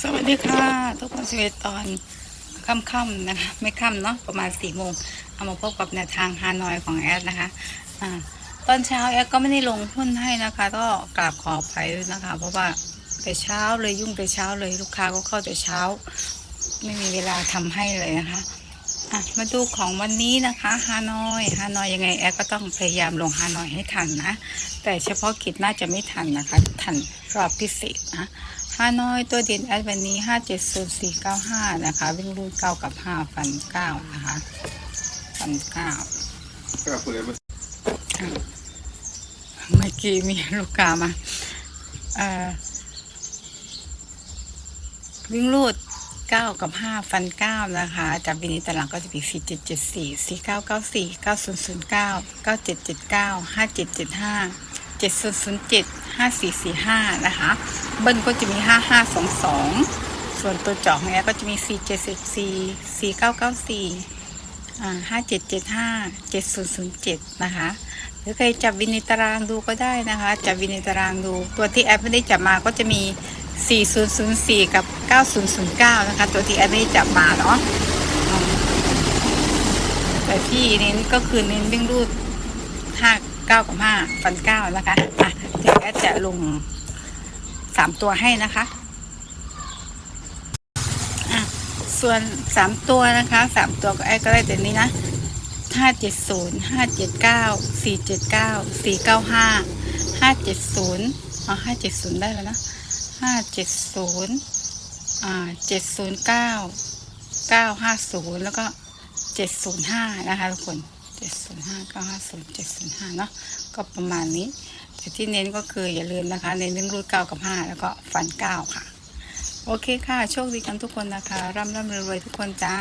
สวัสดีค่ะ ทุกคนสวัสดีตอนค่ำๆนะคะ ไม่ค่ำเนาะประมาณสี่โมงเอามาพบกับแนวทางฮานอยของแอดนะคะอ่าตอนเช้าแอดก็ไม่ได้ลงหุ้นให้นะคะ ก็กราบขออภัยด้วยนะคะ เพราะว่าแต่เช้าเลยยุ่งแต่เช้าเลยลูกค้าก็เข้าแต่เช้า ไม่มีเวลาทำให้เลยนะคะอะมาดูของวันนี้นะคะฮานอยฮานอยยังไงแอดก็ต้องพยายามลงฮานอยให้ทันนะแต่เฉพาะกิจน่าจะไม่ทันนะคะทันรอบพิเศษนะาน้อยตัวเด่นแอดวันนี้ห้าเจ็ดศูนย์สี่เก้าห้านะคะวิ่งรูดเก้ากับห้าฟันเก้านะคะฟันเก้าเมื่อกี้มีลูกค้ามาเอ่อวิ่งรูดเก้ากับห้าฟันเก้านะคะจากวินิตารางก็จะมีสี่เจ็ดเจ็ดสี่สี่เก้าเก้าสี่เก้าศูนย์ศูนย์เก้าเก้าเจ็ดเจ็ดเก้าห้าเจ็ดเจ็ดห้า เจ็ดศูนย์ศูนย์เจ็ดห้าสี่สี่ห้านะคะ เบิ้ลก็จะมีห้าห้าสองสองส่วนตัวจาะของแอร์ก็จะมีสี่เจ็ดสิบสี่สี่เก้าเก้าสี่ห้าเจ็ดเจ็ดห้าเจ็ดศูนย์ศูนย์เจ็ดนะคะ หรือใครจับวินิตารางดูก็ได้นะคะ จับวินิตารางดู ตัวที่แอปไม่ได้จับมาก็จะมี 4004 กับ 9009นย์ศูนย์เก้านะคะ ตัวที่แอปไม่ได้จับมาเนาะแต่ที่เน้นก็คือเน้นวิ่งรูด5 9กับ5ฟัน9นะคะอะเดี๋ยวแอปจะลง3ตัวให้นะคะอะส่วน3ตัวนะคะ3ตัวก็แอปก็ได้แต่นี้นะห้าเจ็ดศูนย์ห้าเจ็ดเก้าสี่เจ็ดเก้าสี่เก้าห้าห้าเจ็ดศูนย์อ๋อห้าเจ็ดศูนย์ได้แล้วนะห้าเจ็ดศูนย์อ่าเจ็ดศูนย์เก้าเก้าห้าศูนย์แล้วก็เจ็ดศูนย์ห้านะคะทุกคน เจ็ดศูนย์ห้าเก้าห้าศูนย์เจ็ดศูนย์ห้าเนาะก็ประมาณนี้ แต่ที่เน้นก็คืออย่าลืมนะคะ เนเรื่องรูดเก้ากับห้าแล้วก็ฟันเก้าค่ะ โอเคค่ะ โชคดีกันทุกคนนะคะ ร่ำร่ำรวยๆทุกคนจ้า